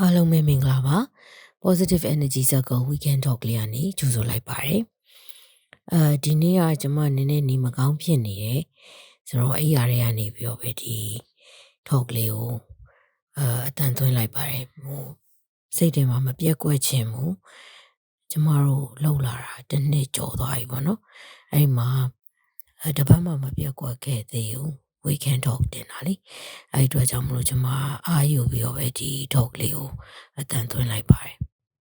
အားလုံးပဲမင်္ဂလာပါ positive energy circle weekend talk လေးကနေကြိုဆိုလိုက်ပါတယ်အဲဒီနေ့ကကျွန်မနည်းနည်းနေမကောင်းဖြစ်နေတယ်ဆိုတော့အဲ့ရတွေကနေပြီးတော့ပဲဒီ talk လေးကိုအာအတန်သွင်းလိုက်ပါတယ်ဟိုစိတ်ထဲမှာမပြက်ကွက်ခြင်းဘူးကျမတို့လှုပ်လာတာတစ်နှစ်ကျော်သွားပြီပေါ့နော်အဲ့မှာတပတ်မှမပြက်ကွက်ခဲ့သေးဘူး weekend talk တင်တာလေအဲ့အတွက်ကြောင့်မလို့ကျွန်မအာယူပြီးတော့ပဲဒီ talk လေးကိုအတန်သွင်းလိုက်ပါတယ်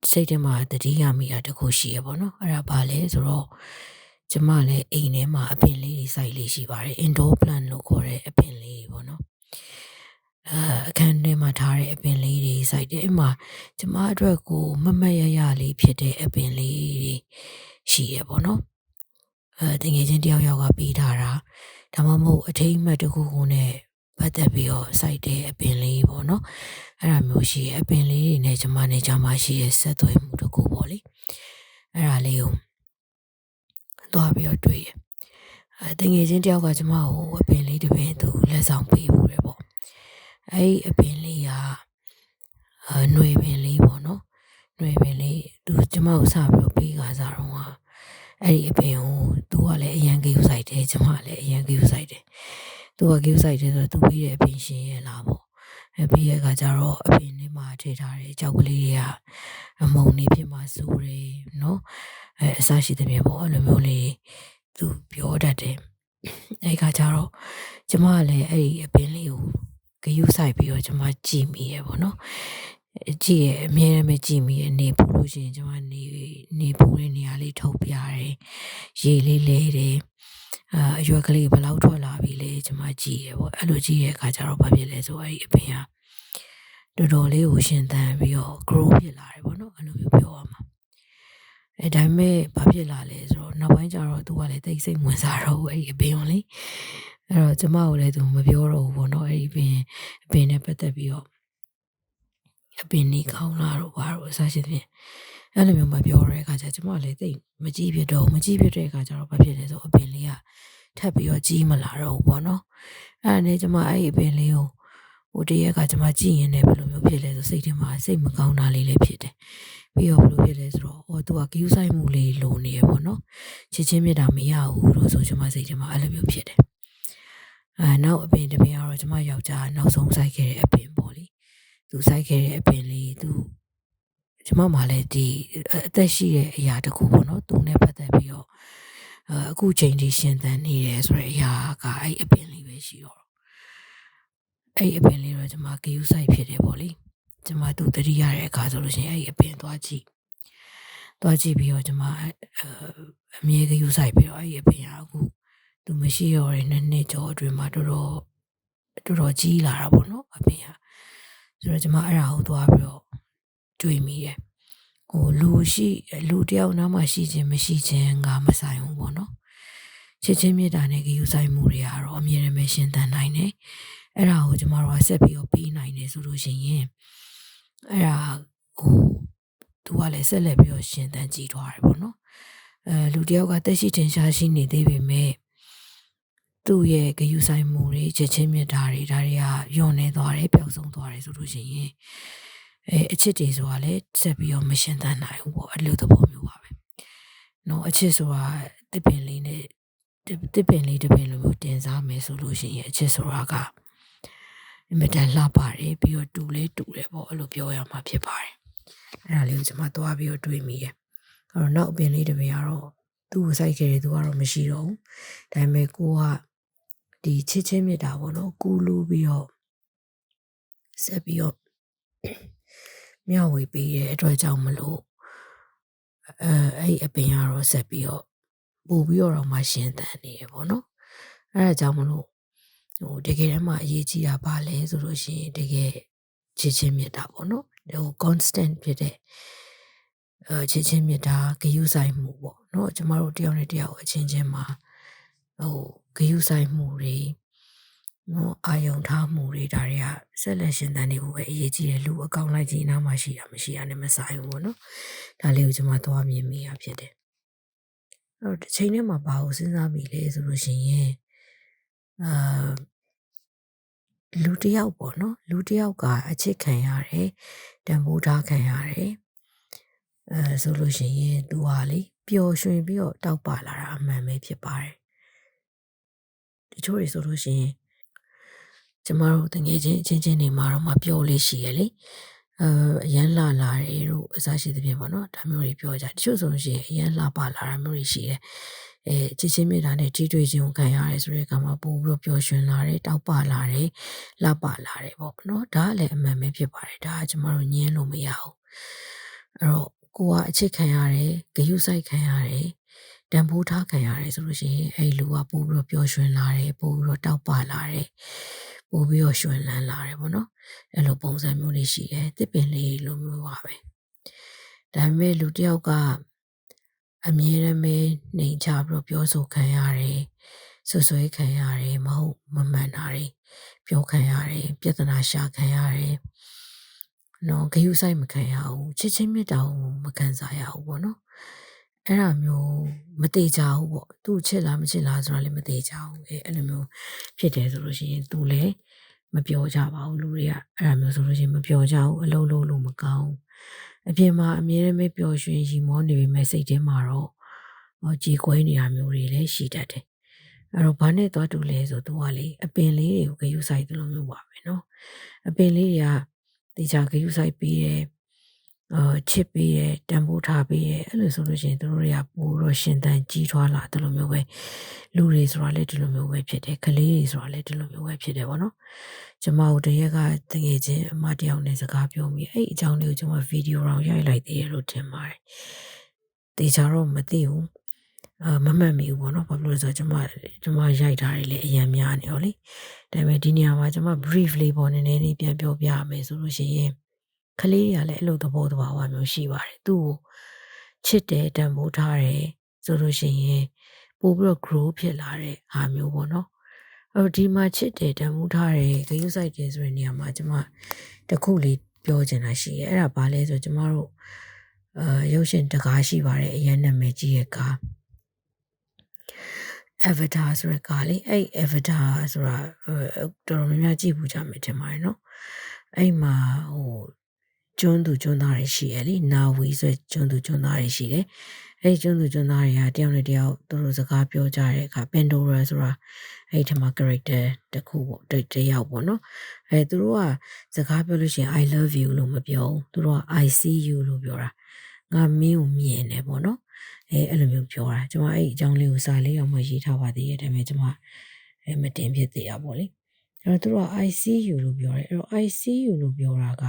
စိတ်ထဲမှာတတိယမိတာတခုရှိရပေါ့နော်အဲ့ဒါဘာလဲဆိုတော့ကျမလည်းအိမ်ထဲမှာအပင်လေးတွေစိုက်လေးရှိပါတယ် indoor plant လို့ခေါ်တဲ့အပင်လေးတွေပေါ့နော်အဲအခန်းထဲမှာထားတဲ့အပင်လေးတွေစိုက်တယ်အဲ့မှာကျမအတွက်ကိုမမတ်ရရလေးဖြစ်တဲ့အပင်လေးတွေရှိရပေါ့နော်အဲတကယ်ချင်းတယောက်ယောက်ကပေးထားတာ ဒါမှမဟုတ်အထိမ်းအမှတ်တစ်ခုခုနဲ့ပတ်သက်ပြီးတော့စိုက်တဲ့အပင်လေးပေါ့နော်အဲ့ဒါမျိုးရှိရဲ့အပင်လေးတွေနဲ့ကျမနဲ့ကျမရှိရဲ့ဆက်သွယ်မှုတစ်ခုပေါ့လေအဲ့ဒါလေးကိုသွားပြီးတော့တွေ့ရအဲတငယ်ချင်းတယောက်ကကျမကိုအပင်လေးတစ်ပင်သူလက်ဆောင်ပေးဖို့တယ်ပေါ့အဲ့ဒီအပင်လေးကအဲຫນွေပင်လေးပေါ့နော်ຫນွေပင်လေးသူကျမကိုစပြီးတော့ပေးကစားတော့ဟာ အဲ့ဒီအပင်ကိုသူကလည်းအရန်ကြီးဆိုင်တယ်ကျမလည်းအရန်ကြီးဆိုင်တယ်သူကကြီးဆိုင်တယ်ဆိုတော့သူပြီးတဲ့အပင်ရှင်ရဲ့လားပေါ့အဲပြီးရကကြတော့အပင်လေးမှာထည့်ထားတယ်ကြောက်ကလေးတွေကအမုံနေဖြစ်မှာစူးတယ်နော်အဲအစရှိတဲ့မြေပေါ့အဲ့လိုမျိုးလေးသူပြောတတ်တယ်အဲ့ကကြတော့ကျမကလည်းအဲ့ဒီအပင်လေးကိုဂယုဆိုင်ပြီးတော့ကျမကြည့်မိရပေါ့နော် ကြည့်ရအမြဲတမ်းကြည့်မိရနေပူလို့ရှိရင်ကျမနေနေပူတဲ့နေရာလေးထုတ်ပြတယ်ရေလေးလဲတယ်အာအရွက်ကလေးဘယ်လောက်ထွက်လာပြီလဲကျမကြည့်ရပေါ့အဲ့လိုကြည့်ရအခါကျတော့ဘာဖြစ်လဲဆိုအဲ့ဒီအပင်ကတော်တော်လေးကိုရှင်သန်ပြီးတော့ grow ဖြစ်လာတယ်ပေါ့နော်အဲ့လိုမျိုးပြောရမှာအဲဒါပေမဲ့ဘာဖြစ်လာလဲဆိုတော့နောက်ပိုင်းကျတော့သူကလည်းတိတ်စိတ်ဝင်စားတော့အဲ့ဒီအပင်ကိုလေအဲ့တော့ကျမကိုလည်းသူမပြောတော့ဘူးပေါ့နော်အဲ့ဒီအပင်အပင်နဲ့ပတ်သက်ပြီးတော့ အပင်နေကောင်းလာတော့ဘာလို့အစားရှိသဖြင့်အဲ့လိုမျိုးမပြောတဲ့အခါကျကျမလည်းတိတ်မကြည့်ဖြစ်တော့မကြည့်ဖြစ်တဲ့အခါကျတော့ဘာဖြစ်လဲဆိုအပင်လေးကထပ်ပြီးတော့ကြီးမလာတော့ဘူးပေါ့နော်အဲ့ဒါနဲ့ကျမအဲ့ဒီအပင်လေးကိုဟိုတရက်ကကျမကြည့်ရင်လည်းဘယ်လိုမျိုးဖြစ်လဲဆိုစိတ်ထဲမှာစိတ်မကောင်းတာလေးလည်းဖြစ်တယ်ပြီးတော့ဘယ်လိုဖြစ်လဲဆိုတော့ဟိုသူကကယူဆိုင်မှုလေးလိုနေရပေါ့နော်ချစ်ချင်းမြတ်တာမရဘူးလို့ဆိုကျမစိတ်ထဲမှာအဲ့လိုမျိုးဖြစ်တယ်အဲနောက်အပင်တစ်ပင်ကတော့ကျမယောက်ျားနောက်ဆုံးစိုက်ခဲ့တဲ့အပင်ပေါ့လေ သူစိုက်ခဲ့တဲ့အပင်လေးသူကျမမှလည်းဒီအသက်ရှိတဲ့အရာတခုပေါ့နော်သူနဲ့ပတ်သက်ပြီးတော့အခုချိန်ထိရှင်သန်နေတယ်ဆိုတဲ့အရာကအဲ့အပင်လေးပဲရှိတော့အဲ့အပင်လေးတော့ကျမဂယူဆိုင်ဖြစ်တယ်ပေါ့လေကျမသူတတိရတဲ့အခါဆိုလို့ရှိရင်အဲ့အပင်သွားကြည့်သွားကြည့်ပြီးတော့ကျမအမြဲဂယူဆိုင်ပြီးတော့အဲ့အပင်ကအခုသူမရှိတော့တဲ့နှစ်နှစ်ကျော်အတွင်းမှာတော်တော်တော်တော်ကြီးလာတာပေါ့နော်အပင်က ဆိုတော့ကျမအဲ့ဒါကိုသွားပြီးတော့တွေးမိတယ်ဟိုလူရှိလူတယောက်နားမှာရှိခြင်းမရှိခြင်းကမဆိုင်ဘူးပေါ့နော်ချစ်ချင်းမေတ္တာနဲ့ကြည်ယူဆိုင်မှုတွေကတော့အမြဲတမ်းရှင်သန်နိုင်တယ်အဲ့ဒါကိုကျမတို့ကဆက်ပြီးတော့ပေးနိုင်တယ်ဆိုလို့ရှိရင်အဲ့ဒါဟိုသူကလည်းဆက်လက်ပြီးတော့ရှင်သန်ကြည်ထွားတယ်ပေါ့နော်အဲလူတယောက်ကတက်ရှိထင်ရှားရှိနေသေးပေမဲ့ သူ့ရဲ့ဂယုဆိုင်မှုတွေချက်ချင်းမြတ်တာတွေဒါတွေကယွန်နေသွားတယ်ပျောက်ဆုံးသွားတယ်ဆိုလို့ရှိရင်အဲအချစ်တွေဆိုတာလည်းဆက်ပြီးတော့မရှင်သန်နိုင်ဘူးပေါ့အဲ့လိုသဘောမျိုးပါပဲ။နော်အချစ်ဆိုတာတစ်ပင်လေးနဲ့တစ်ပင်လေးတစ်ပင်လိုမျိုးတင်စားမယ်ဆိုလို့ရှိရင်အချစ်ဆိုတာကအင်မတန်လှပါတယ်ပြီးတော့တူလဲတူတယ်ပေါ့အဲ့လိုပြောရမှာဖြစ်ပါတယ်။အဲ့ဒါလေးကိုကျွန်မသွားပြီးတော့တွေးမိတယ်။အဲ့တော့နောက်အပင်လေးတစ်ပင်ကတော့သူ့ကိုစိုက်ခဲ့တယ်သူကတော့မရှိတော့ဘူး။ဒါပေမဲ့ကိုက ဒီချစ်ချင်းမြတ်တာပေါ့နော်ကူလူပြီးတော့ဆက်ပြီးတော့မျှဝေပေးတဲ့အတွက်ကြောင့်မလို့အဲအဲ့အပင်ကတော့ဆက်ပြီးတော့ပို့ပြီးတော့မှရှင်းတန်နေရပေါ့နော်အဲ့ဒါကြောင့်မလို့ဟိုတကယ်တမ်းမှအရေးကြီးတာပါလဲဆိုလို့ရှိရင်တကယ်ချစ်ချင်းမြတ်တာပေါ့နော်ဟို constant ဖြစ်တဲ့အဲချစ်ချင်းမြတ်တာဂယုဆိုင်မှုပေါ့နော်ကျမတို့တယောက်နဲ့တယောက်အချင်းချင်းမှာ ဟိုဂယုဆိုင်မှုတွေနော်အာယုံထားမှုတွေဒါတွေကဆက်လက်ရှင်သန်နေဖို့ပဲအရေးကြီးတယ်လူအကောင့်လိုက်ကြီးနားမှာရှိတာမရှိတာနဲ့မဆိုင်ဘူးပေါ့နော်ဒါလေးကိုကျွန်မသွားမြင်မိရဖြစ်တယ်အဲ့တော့တစ်ချိန်တည်းမှာဘာကိုစဉ်းစားမိလဲဆိုလို့ရှိရင်အာလူတစ်ယောက်ပေါ့နော်လူတစ်ယောက်ကအချစ်ခံရတယ်တန်ဖိုးထားခံရတယ်အဲဆိုလို့ရှိရင်သူဟာလေပျော်ရွှင်ပြီးတော့တောက်ပလာတာအမှန်ပဲဖြစ်ပါတယ် တချို့တွေဆိုလို့ရှိရင်ကျမတို့တငယ်ချင်းအချင်းချင်းတွေမှာတော့မပြောလေးရှိရလေအဲအရန်လာလာတယ်တို့အစားရှိသဖြင့်ပေါ့နော်ဒါမျိုးတွေပြောကြတချို့ဆိုလို့ရှိရင်အရန်လာပါလာတာမျိုးတွေရှိတယ်အဲချစ်ချင်းမြတ်တာနဲ့ကြီးတွေ့ခြင်းကိုခံရတယ်ဆိုတဲ့ကမှာပို့ပြီးပျော်ရွှင်လာတယ်တောက်ပလာတယ်လှပလာတယ်ပေါ့နော်ဒါကလည်းအမှန်ပဲဖြစ်ပါတယ်ဒါကကျမတို့ညင်းလို့မရဘူးအဲ့တော့ကိုကအချစ်ခံရတယ်ဂယုစိုက်ခံရတယ် တန်ဖိုးထားခံရတယ်ဆိုလို့ရှိရင်အဲ့လူကပို့ပြီးပျော်ရွှင်လာတယ်ပို့ပြီးတောက်ပလာတယ်ပို့ပြီးတော့ရွှင်လန်းလာတယ်ပေါ့နော်အဲ့လိုပုံစံမျိုးလေးရှိတယ်တစ်ပင်လေးလိုမျိုးပါပဲဒါပေမဲ့လူတစ်ယောက်ကအမြဲတမ်းပဲနှိမ်ချပြီးတော့ပြောဆိုခံရတယ်ဆွဆွဲခံရတယ်မဟုတ်မမှန်တာတွေပြောခံရတယ်ပြဿနာရှာခံရတယ်နော်ဂယုဆိုင်မခံရဘူးချစ်ချင်းမြတ်တာကိုမခံစားရဘူးပေါ့နော် အဲ့ဒါမျိုးမသေးကြဘူးပေါ့သူ့ချစ်လားမချစ်လားဆိုတာလည်းမသေးကြဘူးအဲအဲ့လိုမျိုးဖြစ်တယ်ဆိုလို့ရှိရင်သူလည်းမပြောကြပါဘူးလူတွေကအဲ့ဒါမျိုးဆိုလို့ရှိရင်မပြောကြဘူးအလုံးလုံးလို့မကောင်းအပြင်မှာအမြဲတမ်းပဲပျော်ရွှင်ရီမောနေပေမဲ့စိတ်ထဲမှာတော့ဟောကြေကွဲနေတာမျိုးတွေလည်းရှိတတ်တယ်အဲ့တော့ဘာနဲ့သွားတူလဲဆိုသူကလေအပင်လေးတွေကိုဂယုဆိုင်တယ်လို့မျိုးပါပဲเนาะအပင်လေးတွေကတေချာဂယုဆိုင်ပြီးတယ် အာချစ်ပေးတယ်တန်ဖိုးထားပေးတယ်အဲ့လိုဆိုလို့ရှိရင်တို့တွေကပိုတော့ရှင်သန်ကြီးထွားလာတယ်လို့မျိုးပဲလူတွေဆိုတာလည်းဒီလိုမျိုးပဲဖြစ်တယ်ကလေးတွေဆိုတာလည်းဒီလိုမျိုးပဲဖြစ်တယ်ပေါ့နော်ကျမတို့တရက်ကတကယ်ချင်းအမတယောက်နဲ့စကားပြောမိအဲ့အကြောင်းလေးကိုကျမဗီဒီယိုတောင်ရိုက်လိုက်သေးတယ်လို့ထင်ပါတယ်တေချာတော့မသိဘူးအာမမှတ်မိဘူးပေါ့နော်ဘာလို့လဲဆိုတော့ကျမကျမရိုက်ထားတယ်လေအရင်များနေရောလေဒါပေမဲ့ဒီနေရာမှာကျမ brief လေးပေါ့နည်းနည်းလေးပြန်ပြောပြရမယ်ဆိုလို့ရှိရင် ကလေးတွေကလည်းအဲ့လိုသဘောတဘာဝမျိုးရှိပါတယ်သူ့ကိုချစ်တယ်တန်ဖိုးထားတယ်ဆိုလို့ရှိရင်ပို့ပြီးတော့ grow ဖြစ်လာတဲ့ဟာမျိုးပေါ့နော်အဲ့တော့ဒီမှာချစ်တယ်တန်ဖိုးထားတယ်ဂရုစိုက်တယ်ဆိုတဲ့နေရာမှာကျမတခုလေးပြောချင်တာရှိရဲ့အဲ့ဒါဘာလဲဆိုကျမတို့အာရုပ်ရှင်တကားရှိပါတယ်အရင်နာမည်ကြီးရဲ့ကား Avatar ဆိုတဲ့ကားလေးအဲ့ Avatar ဆိုတာတော်တော်များများကြည့်ဘူးကြမယ်ထင်ပါတယ်နော်အဲ့မှာဟို ကျွန်းသူကျွန်းသားတွေရှိရလေနာဝီဆိုကျွန်းသူကျွန်းသားတွေရှိတယ်အဲ့ကျွန်းသူကျွန်းသားတွေကတယောက်နဲ့တယောက်သူတို့စကားပြောကြတဲ့အခါ Pandora ဆိုတာအဲ့ဒီမှာ character တစ်ခုပေါ့တယောက်ပေါ့နော်အဲသူတို့ကစကားပြောလို့ရှိရင် I love you လို့မပြောဘူးသူတို့က I see you လို့ပြောတာငါမင်းကိုမြင်တယ်ပေါ့နော်အဲအဲ့လိုမျိုးပြောတာကျွန်မအဲ့အကြောင်းလေးကိုစာလေးအောင်မှရေးထားပါသေးတယ်ဒါပေမဲ့ကျွန်မအဲမတင်ဖြစ်သေးရပါဘောလေ အဲ့တော့သူတို့က ICU လို့ပြောတယ်အဲ့တော့ ICU လို့ပြောတာက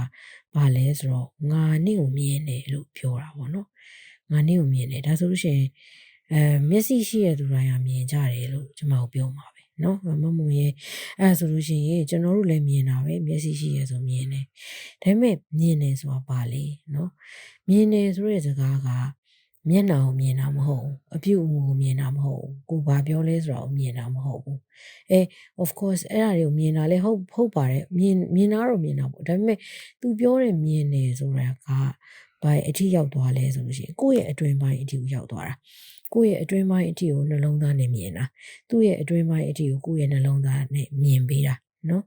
ဘာလဲဆိုတော့ငါနေ့ကိုမြင်တယ်လို့ပြောတာပေါ့နော်ငါနေ့ကိုမြင်တယ်ဒါဆိုလို့ရှိရင်အဲမျက်စိရှိရသူတိုင်းကမြင်ကြတယ်လို့ကျွန်မပြောမှာပဲเนาะမမွန်ရဲ့အဲဆိုလို့ရှိရင်ကျွန်တော်တို့လည်းမြင်တာပဲမျက်စိရှိရဆိုမြင်တယ်ဒါပေမဲ့မြင်တယ်ဆိုတာပါလေเนาะမြင်တယ်ဆိုတဲ့စကားက မျက်နှာကိုမြင်တာမဟုတ်ဘူးအပြုအမူကိုမြင်တာမဟုတ်ဘူးကိုဘာပြောလဲဆိုတာကိုမြင်တာမဟုတ်ဘူးအဲ of course အဲ့ဒါတွေကိုမြင်တာလည်းဟုတ်ဟုတ်ပါတယ်မြင်မြင်တာတော့မြင်တာပေါ့ဒါပေမဲ့ तू ပြောတဲ့မြင်တယ်ဆိုတာကဘာအထီရောက်သွားလဲဆိုလို့ရှိရင်ကိုယ့်ရဲ့အတွင်းပိုင်းအထီကိုရောက်သွားတာကိုယ့်ရဲ့အတွင်းပိုင်းအထီကိုနှလုံးသားနဲ့မြင်တာသူ့ရဲ့အတွင်းပိုင်းအထီကိုကိုယ့်ရဲ့နှလုံးသားနဲ့မြင်ပေးတာနော်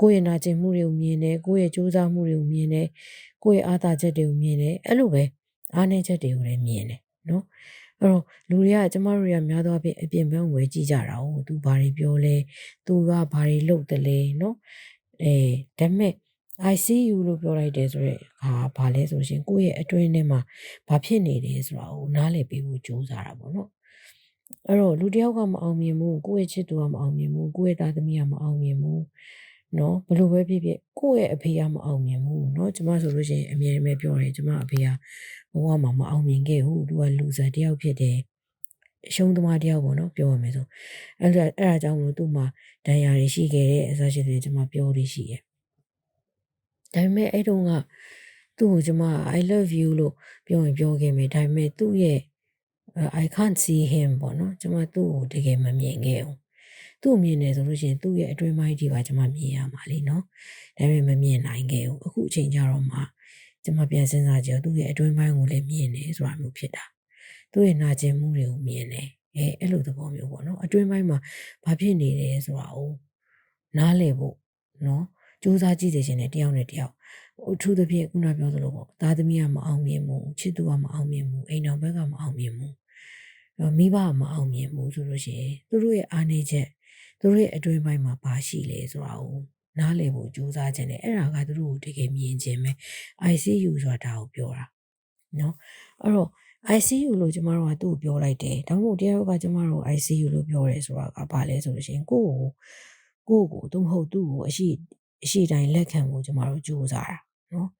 ကိုယ့်ရဲ့နာကျင်မှုတွေကိုမြင်တယ်ကိုယ့်ရဲ့ကြိုးစားမှုတွေကိုမြင်တယ်ကိုယ့်ရဲ့အားသာချက်တွေကိုမြင်တယ်အဲ့လိုပဲ အားနည်းချက်တွေကိုလည်းမြင်တယ်နော်အဲ့တော့လူတွေကကျမတို့တွေကများသောအားဖြင့်အပြင်ဘက်ဝယ်ကြည့်ကြတာ哦သူဘာတွေပြောလဲသူကဘာတွေလုပ်တယ်လဲနော်အဲဒါပေမဲ့ ICU လို့ပြောလိုက်တယ်ဆိုတော့ဟာဘာလဲဆိုရှင်ကိုယ့်ရဲ့အတွင်းထဲမှာဘာဖြစ်နေတယ်ဆိုတာကိုနားလည်ပေးဖို့ကြိုးစားတာပေါ့နော်အဲ့တော့လူတယောက်ကမအောင်မြင်ဘူးကိုယ့်ရဲ့ချစ်သူကမအောင်မြင်ဘူးကိုယ့်ရဲ့သားသမီးကမအောင်မြင်ဘူး နော်ဘလို့ပဲဖြစ်ဖြစ်ကိုယ့်ရဲ့အဖေကမအောင်မြင်ဘူးနော်ကျမဆိုလို့ရှိရင်အမြဲတမ်းပြောတယ်ကျမအဖေကဘဝမှာမအောင်မြင်ခဲ့ဘူးသူကလူစားတယောက်ဖြစ်တယ်အရှုံးသမားတယောက်ပေါ့နော်ပြောရမယ်ဆိုအဲ့ဒါအဲ့ဒါကြောင့်မလို့သူ့မှာဒဏ်ရာတွေရှိခဲ့တဲ့အစားရှိတယ်ကျမပြောလို့ရှိတယ်ဒါပေမဲ့အဲ့တုန်းကသူ့ကိုကျမ I love you လို့ပြောရင်ပြောခဲ့မယ်ဒါပေမဲ့သူ့ရဲ့ I can't see him ပေါ့နော်ကျမသူ့ကိုတကယ်မမြင်ခဲ့ဘူး သူ့မြင်တယ်ဆိုလို့ရှိရင်သူ့ရဲ့အတွင်းပိုင်းဒီပါကျွန်မမြင်ရမှာလीနော်ဒါပေမဲ့မမြင်နိုင်ခဲ့ဘူးအခုအချိန်ကြတော့မှကျွန်မပြန်စဉ်းစားကြည့်သူ့ရဲ့အတွင်းပိုင်းကိုလည်းမြင်တယ်ဆိုတာမျိုးဖြစ်တာသူ့ရဲ့နာကျင်မှုတွေကိုမြင်တယ်အဲအဲ့လိုသဘောမျိုးပေါ့နော်အတွင်းပိုင်းမှာဘာဖြစ်နေတယ်ဆိုတာကိုနားလည်ဖို့နော်စူးစမ်းကြည့်စေခြင်းနဲ့တယောက်နဲ့တယောက်အထူးသဖြင့်ခုနပြောသလိုပေါ့သားသမီးကမအောင်မြင်ဘူးချစ်သူကမအောင်မြင်ဘူးအိမ်တော်ဘက်ကမအောင်မြင်ဘူးမိဘကမအောင်မြင်ဘူးဆိုလို့ရှိရင်သူတို့ရဲ့အားနည်းချက် သူတို့ရဲ့အတွင်းပိုင်းမှာဘာရှိလဲဆိုတာကိုနားလည်ဖို့ကြိုးစားခြင်းနဲ့အဲ့ဒါကသူတို့ကိုတကယ်မြင်ခြင်းပဲ ICU ဆိုတာဒါကိုပြောတာနော်အဲ့တော့ ICU လို့ကျမတို့ကသူ့ကိုပြောလိုက်တယ်ဒါမှမဟုတ်တရားကကျမတို့ ICU လို့ပြောရဲဆိုတာကဘာလဲဆိုလို့ရှိရင်ကိုယ့်ကိုကိုယ့်ကိုသူမဟုတ်သူ့ကိုအရှိအရှိတိုင်းလက်ခံဖို့ကျမတို့ကြိုးစားတာနော်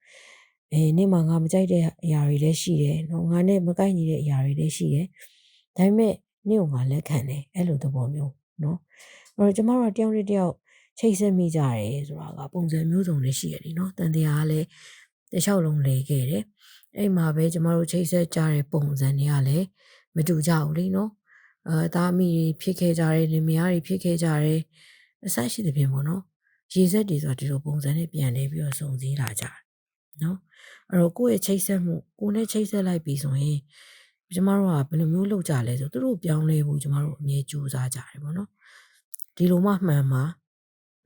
အေးနေ့မှာငါမကြိုက်တဲ့အရာတွေလည်းရှိတယ်နော်ငါနဲ့မကိုက်ညီတဲ့အရာတွေလည်းရှိတယ်ဒါပေမဲ့နေ့ကငါလက်ခံတယ်အဲ့လိုသဘောမျိုးနော် အဲ့တော့ကျမတို့တယောက်နဲ့တယောက်ချိတ်ဆက်မိကြတယ်ဆိုတာကပုံစံမျိုးစုံလေးရှိရတယ်နော်တန်တရားကလည်းတခြားလုံးလေခဲ့တယ်အဲ့မှာပဲကျမတို့ချိတ်ဆက်ကြတဲ့ပုံစံတွေကလည်းမတူကြဘူးလေနော်အဲသားမိတွေဖြစ်ခဲ့ကြတယ်လင်မယားတွေဖြစ်ခဲ့ကြတယ်အစရှိသဖြင့်ပေါ့နော်ရေစက်တွေဆိုတာဒီလိုပုံစံနဲ့ပြန်နေပြီးတော့စုံစည်းလာကြတယ်နော်အဲ့တော့ကိုယ့်ရဲ့ချိတ်ဆက်မှုကိုယ်နဲ့ချိတ်ဆက်လိုက်ပြီဆိုရင်ကျမတို့ကဘယ်လိုမျိုးလုပ်ကြလဲဆိုသူတို့ပြောင်းလဲဖို့ကျမတို့အမြဲကြိုးစားကြတယ်ပေါ့နော် ဒီလိုမှမှန်မှာ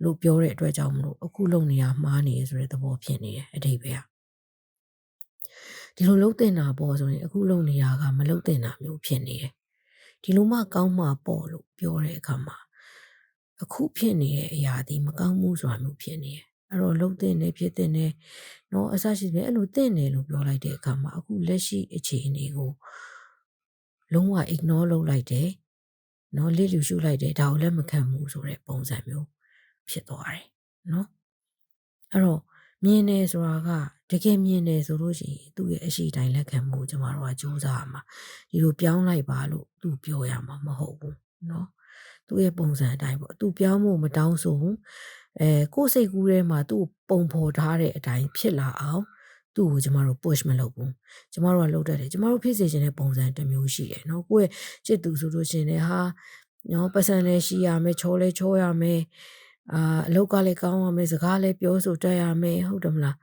လို့ပြောတဲ့အတွက်ကြောင့်မလို့အခုလုံနေရမှားနေရဆိုတဲ့သဘောဖြစ်နေတယ်အတိတ်ပဲဒီလိုလုံတင်တာပေါ့ဆိုရင်အခုလုံနေရကမလုံတင်တာမျိုးဖြစ်နေတယ်ဒီလိုမှကောင်းမှပေါ့လို့ပြောတဲ့အခါမှာအခုဖြစ်နေတဲ့အရာဒီမကောင်းမှုဆိုတာမျိုးဖြစ်နေတယ်အဲ့တော့လုံတင်နေဖြစ်တင်နေနော်အစရှိတယ်အဲ့လိုတင်နေလို့ပြောလိုက်တဲ့အခါမှာအခုလက်ရှိအခြေအနေကိုလုံးဝ ignore လုပ်လိုက်တယ် နော်လစ်လူရှုလိုက်တယ်ဒါကိုလက်မခံဘူးဆိုတဲ့ပုံစံမျိုးဖြစ်သွားတယ်နော်အဲ့တော့မြင်နေဆိုတာကတကယ်မြင်နေဆိုလို့ရှိရင်သူ့ရဲ့အရှိတိုင်းလက်ခံမှုကျမတို့ကစူးစမ်းရမှာဒီလိုပြောင်းလိုက်ပါလို့သူပြောရမှာမဟုတ်ဘူးနော်သူ့ရဲ့ပုံစံအတိုင်းပေါ့သူပြောင်းမှုမတောင်းဆိုဘူးအဲကိုယ်စိတ်ကူးထဲမှာသူ့ပုံဖော်ထားတဲ့အတိုင်းဖြစ်လာအောင် သူ့ကိုကျမတို့ push မလုပ်ဘူးကျမတို့ကလုပ်တတ်တယ်ကျမတို့ဖြစ်စေချင်တဲ့ပုံစံတစ်မျိုးရှိတယ်နော်ကိုယ့်ရဲ့ချစ်သူဆိုလို့ရှိရင်လည်းဟာနော်ပတ်စံလည်းရှိရမယ်ချောလည်းချောရမယ်အာအလောက်ကလည်းကောင်းရမယ်စကားလည်းပြောဆိုတတ်ရမယ်ဟုတ်တယ်မလား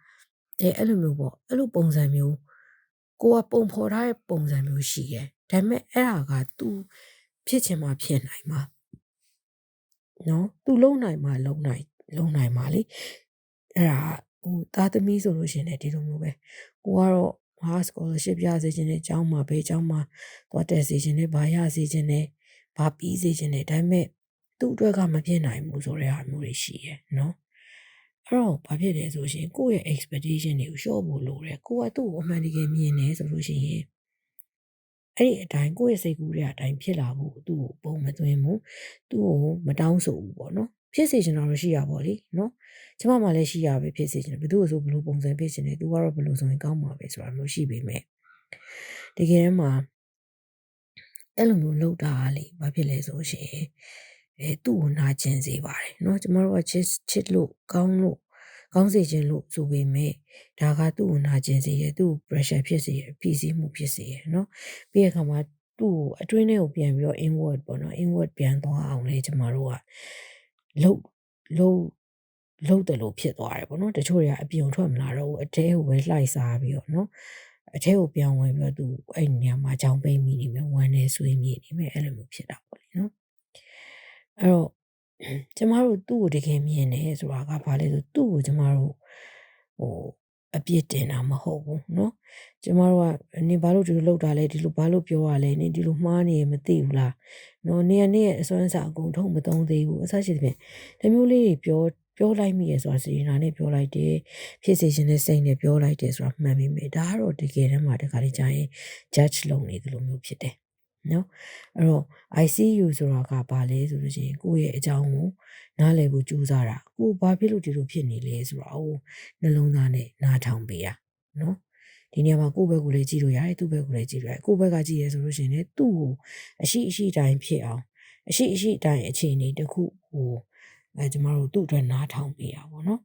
အဲအဲ့လိုမျိုးပေါ့အဲ့လိုပုံစံမျိုးကိုကပုံဖော်ထားတဲ့ပုံစံမျိုးရှိတယ်ဒါပေမဲ့အဲ့ဒါက तू ဖြစ်ချင်မှဖြစ်နိုင်မှာနော် तू လုံနိုင်မှလုံနိုင်လုံနိုင်မှာလေအဲ့ဒါ ဟိုသားသမီးဆိုလို့ရှင်လည်းဒီလိုမျိုးပဲကိုကတော့ဟာ scholarship ရစေခြင်းနဲ့ကျောင်းမှာဘေးကျောင်းမှာသွားတက်စေခြင်းနဲ့ဘာရစေခြင်းနဲ့ဘာပြီးစေခြင်းနဲ့ဒါပေမဲ့သူ့အတွက်ကမဖြစ်နိုင်ဘူးဆိုတဲ့ဟာမျိုးတွေရှိရယ်နော်အဲ့တော့ဘာဖြစ်လဲဆိုရှင်ကိုယ့်ရဲ့ expectation တွေကိုလျှော့ဖို့လိုတယ်ကိုကသူ့ကိုအမှန်တကယ်မြင်နေဆိုလို့ရှိရင်အဲ့ဒီအတိုင်းကိုယ့်ရဲ့စိတ်ကူးတွေအတိုင်းဖြစ်လာဖို့သူ့ကိုပုံမသွင်းဘူးသူ့ကိုမတောင်းဆိုဘူးပေါ့နော် ဖြစ်စေချင်တာတော့ရှိရပါလေနော်ကျမမှလည်းရှိရပဲဖြစ်စေချင်တယ်ဘယ်သူ့ဆိုဘယ်လိုပုံစံဖြစ်ချင်တယ်သူကတော့ဘယ်လိုဆိုရင်ကောင်းမှာပဲဆိုတာမျိုးရှိပေမဲ့တကယ်တမ်းမှာအဲ့လိုမျိုးလောက်တာလေဘာဖြစ်လဲဆိုရှင်အဲသူ့ကိုနာကျင်စေပါတယ်เนาะကျမတို့ကချစ်ချစ်လို့ကောင်းလို့ကောင်းစေခြင်းလို့ဆိုပေမဲ့ဒါကသူ့ကိုနာကျင်စေရသူ့ pressure ဖြစ်စေရဖိစီးမှုဖြစ်စေရเนาะပြီးရခါမှာသူ့ကိုအတွင်းထဲကိုပြန်ပြီးတော့ inward ပေါ့နော် inward ပြန်သွားအောင်လေကျမတို့က လှုပ်လှုပ်လှုပ်တယ်လို့ဖြစ်သွားတယ်ပေါ့နော်တချို့တွေကအပြုံထွက်မလာတော့ဘူးအတဲကိုပဲလှိုက်စားပြီးတော့နော်အထဲကိုပြောင်းဝင်ပြီးတော့သူအဲ့နေရာမှာကြောင်ပိတ်မိနေမယ်ဝမ်းနေဆွေးမြေနေမယ်အဲ့လိုမျိုးဖြစ်တာပေါ့လေနော်အဲ့တော့ကျမတို့သူ့ကိုတကယ်မြင်တယ်ဆိုတာကဘာလဲဆိုသူ့ကိုကျမတို့ဟို အပြစ်တင်တာမဟုတ်ဘူးเนาะကျမတို့ကနင်ဘာလို့ဒီလိုလုပ်တာလဲဒီလိုဘာလို့ပြောရလဲနင်ဒီလိုမှားနေရမသိဘူးလားเนาะနင်ကနင်ရဲ့အစွမ်းစာအကုန်ထုံမသုံးသေးဘူးအစရှိသဖြင့်ဒီမျိုးလေးတွေပြောပြောလိုက်မိရဆိုတာစီနာနဲ့ပြောလိုက်တယ်ဖြစ်စေခြင်းနဲ့စိတ်နဲ့ပြောလိုက်တယ်ဆိုတာမှန်ပြီမေဒါကတော့တကယ်တမ်းမှာတခါလေကြာရင် judge လုပ်နေတယ်လို့မျိုးဖြစ်တယ် နော်အဲ့တော့ ICU ဆိုတာကဘာလဲဆိုလို့ရှိရင်ကိုယ့်ရဲ့အကြောင်းကိုနားလည်ဖို့ကြိုးစားတာကိုဘာဖြစ်လို့ဒီလိုဖြစ်နေလဲဆိုတာကိုနှလုံးသားနဲ့နားထောင်ပေးတာနော်ဒီနေရာမှာကိုယ့်ဘက်ကိုလည်းကြည့်လို့ရတယ်သူ့ဘက်ကိုလည်းကြည့်လို့ရတယ်ကိုယ့်ဘက်ကကြည့်ရဲဆိုလို့ရှိရင်လည်းသူ့ကိုအရှိအရှိတိုင်းဖြစ်အောင်အရှိအရှိတိုင်းအခြေအနေတစ်ခုဟိုအဲကျမတို့သူ့အတွက်နားထောင်ပေးတာပေါ့နော်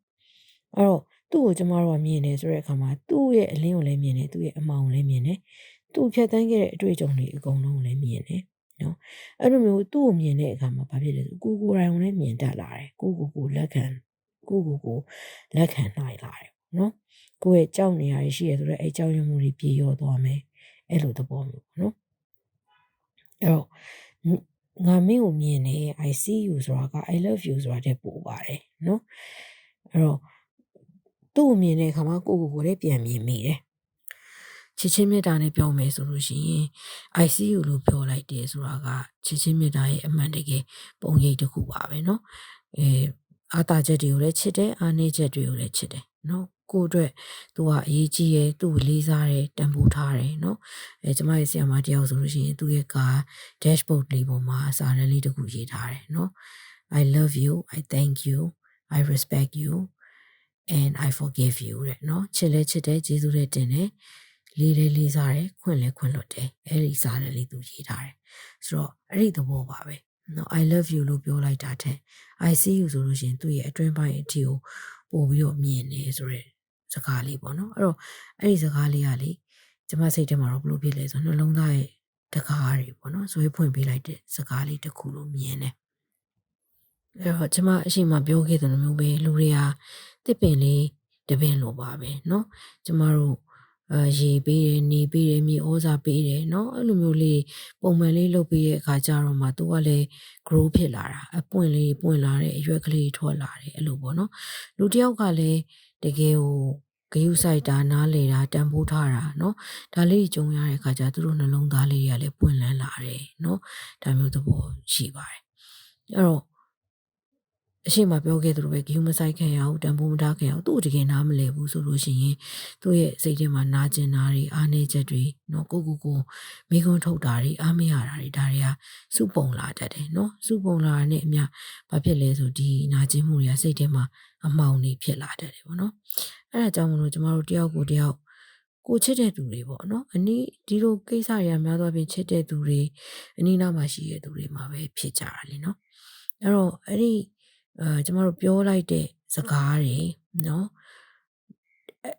အဲ့တော့သူ့ကိုကျမတို့ကမြင်နေဆိုတဲ့အခါမှာသူ့ရဲ့အလင်းကိုလည်းမြင်တယ်သူ့ရဲ့အမောင်ကိုလည်းမြင်တယ် သူ့ဖြတ်တန်းခဲ့တဲ့အတွေ့အကြုံတွေအကုန်လုံးလည်းမြင်တယ်နော်အဲ့လိုမျိုးသူ့ကိုမြင်တဲ့အခါမှာဘာဖြစ်လဲဆိုကိုကိုယ်တိုင်ကိုလည်းမြင်တတ်လာတယ်ကိုကိုကိုလက်ခံကိုကိုကိုလက်ခံနိုင်လာတယ်နော်ကိုယ့်ရဲ့ကြောက်နေရရှိရဆိုတော့အဲ့ကြောက်ရွံ့မှုတွေပြေရောသွားမယ်အဲ့လိုသဘောမျိုးနော်အဲ့တော့ငါမင်းကိုမြင်နေ I see you ဆိုတာက I love you ဆိုတာတဲ့ပို့ပါတယ်နော်အဲ့တော့သူ့ကိုမြင်တဲ့အခါမှာကိုယ့်ကိုယ်ကိုယ်လည်းပြန်မြင်မိတယ် ချစ်ချင်းမေတ္တာနဲ့ပြောမယ်ဆိုလို့ရှိရင် ICU လို့ပြောလိုက်တယ်ဆိုတာကချစ်ချင်းမေတ္တာရဲ့အမှန်တကယ်ပုံရိပ်တစ်ခုပါပဲเนาะအဲအာတာချက်တွေကိုလည်းချစ်တယ်အာနေချက်တွေကိုလည်းချစ်တယ်เนาะကိုအတွက်သူကအရေးကြီးရဲ့သူ့ကိုလေးစားတယ်တန်ဖိုးထားတယ်เนาะအဲကျမရဲ့ဆရာမတယောက်ဆိုလို့ရှိရင်သူ့ရဲ့ကား dashboard လေးပေါ်မှာစာရင်းလေးတစ်ခုရေးထားတယ်เนาะ I love you I thank you I respect you and I forgive you တဲ့เนาะချစ်လဲချစ်တယ်ကျေးဇူးလည်းတင်တယ် လေးလေးလေးစားတယ်ခွင့်လဲခွင့်လွတ်တယ်အဲ့ဒီစားတယ်လေးသူရေးထားတယ်ဆိုတော့အဲ့ဒီသဘောပါပဲနော် I love you လို့ပြောလိုက်တာတဲ့ I see you ဆိုလို့ရှိရင်သူ့ရဲ့အတွင်းပိုင်းအထီကိုပို့ပြီးတော့မြင်နေဆိုတဲ့စကားလေးပေါ့နော်အဲ့တော့အဲ့ဒီစကားလေးကလေကျမစိတ်ထဲမှာတော့ဘလို့ဖြစ်လဲဆိုတော့နှလုံးသားရဲ့တကားတွေပေါ့နော်ဇွဲဖွင့်ပေးလိုက်တဲ့စကားလေးတစ်ခုလို့မြင်တယ်အဲ့တော့ကျမအရှိမပြောခဲ့တဲ့လိုမျိုးပဲလူတွေဟာတစ်ပင်လေးတပင်လိုပါပဲเนาะကျမတို့ အဲရေပေးတယ်နေပေးတယ်မြေဩဇာပေးတယ်เนาะအဲ့လိုမျိုးလေးပုံမှန်လေးလုပ်ပေးတဲ့အခါကျတော့မှသူကလည်း grow ဖြစ်လာတာအပွင့်လေးပွင့်လာတယ်အရွက်ကလေးထွက်လာတယ်အဲ့လိုပေါ့เนาะလူတစ်ယောက်ကလည်းတကယ်ဟိုဂယုစိုက်တာနားလေတာတန်ဖိုးထားတာเนาะဒါလေးကြုံရတဲ့အခါကျသူတို့နှလုံးသားလေးတွေကလည်းပွင့်လန်းလာတယ်เนาะဒါမျိုးသဘောရှိပါတယ်အဲ့တော့ အရှိမပြောခဲ့သလိုပဲဂီယူမဆိုင်ခံရအောင်တန်ဖိုးမထားခံရအောင်သူ့တကယ်နားမလဲဘူးဆိုလို့ရှိရင်သူ့ရဲ့စိတ်ထဲမှာနာကျင်တာတွေအားနေချက်တွေနော်ကိုကိုကိုမိကုံးထုတ်တာတွေအားမရတာတွေဒါတွေကစုပုံလာတတ်တယ်နော်စုပုံလာတာနဲ့အမျှဘာဖြစ်လဲဆိုဒီနာကျင်မှုတွေကစိတ်ထဲမှာအမှောင်တွေဖြစ်လာတတ်တယ်ပေါ့နော်အဲ့ဒါကြောင့်မလို့ကျမတို့တယောက်ကိုတယောက်ကိုချစ်တဲ့သူတွေပေါ့နော်အနည်းဒီလိုကိစ္စတွေကများသောအားဖြင့်ချစ်တဲ့သူတွေအနည်းနားမှာရှိတဲ့သူတွေမှာပဲဖြစ်ကြတာလीနော်အဲ့တော့အဲ့ဒီ အဲကျမတို့ပြောလိုက်တဲ့စကားတွေနော်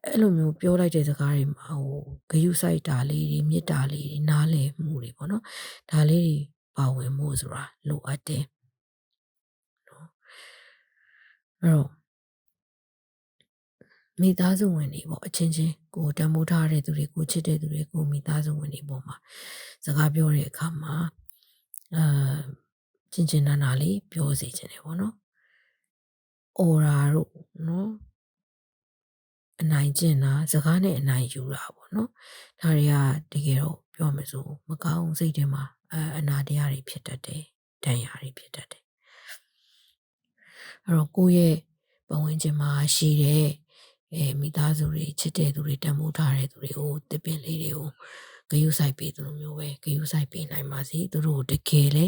အဲ့လိုမျိုးပြောလိုက်တဲ့စကားတွေမှာဟိုဂယုစိုက်တာလေးတွေမေတ္တာလေးတွေနားလည်မှုတွေပေါ့နော်ဒါလေးတွေပါဝင်မှုဆိုတာလိုအပ်တယ်နော်အဲ့တော့မိသားစုဝင်တွေပေါ့အချင်းချင်းကိုတံမိုးထားတဲ့သူတွေကိုချစ်တဲ့သူတွေကိုမိသားစုဝင်တွေပေါ်မှာစကားပြောတဲ့အခါမှာအာချင်းချင်းနာနာလေးပြောစီခြင်းတယ်ပေါ့နော် အော်ရာတို့နော်အနိုင်ကျင့်တာစကားနဲ့အနိုင်ယူတာပေါ့နော်ဒါတွေကတကယ်တော့ပြောမယ်ဆိုမကောင်းစိတ်ထဲမှာအအနာတရားတွေဖြစ်တတ်တယ်ဒဏ်ရာတွေဖြစ်တတ်တယ်အဲ့တော့ကိုယ့်ရဲ့ပတ်ဝန်းကျင်မှာရှိတဲ့အဲမိသားစုတွေချစ်တဲ့သူတွေတန်ဖိုးထားတဲ့သူတွေကိုတပင်လေးတွေကိုဂယုစိုက်ပေးသူမျိုးပဲဂယုစိုက်ပေးနိုင်ပါစေသူတို့တကယ်လဲ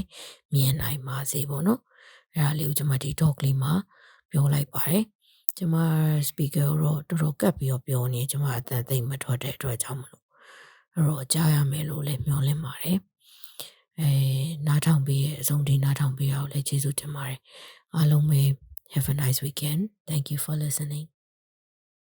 မြင်နိုင်ပါစေပေါ့နော်အဲ့ဒါလေးကိုကျွန်မဒီ talk လေးမှာ ပြောလိုက်ပါတယ်ကျမ speaker တော့တော်တော်ကပ်ပြီးတော့ပြောနေကျမအတန်သိမ့်မထွက်တဲ့အတွက်ကြောင့်မလို့အဲ့တော့ကြားရမယ်လို့လည်းမျှော်လင့်ပါတယ်အဲနားထောင်ပေးရဲ့အဆုံးထိနားထောင်ပေးအောင်လည်းကျေးဇူးတင်ပါတယ်အားလုံးပဲ have a nice weekend thank you for listening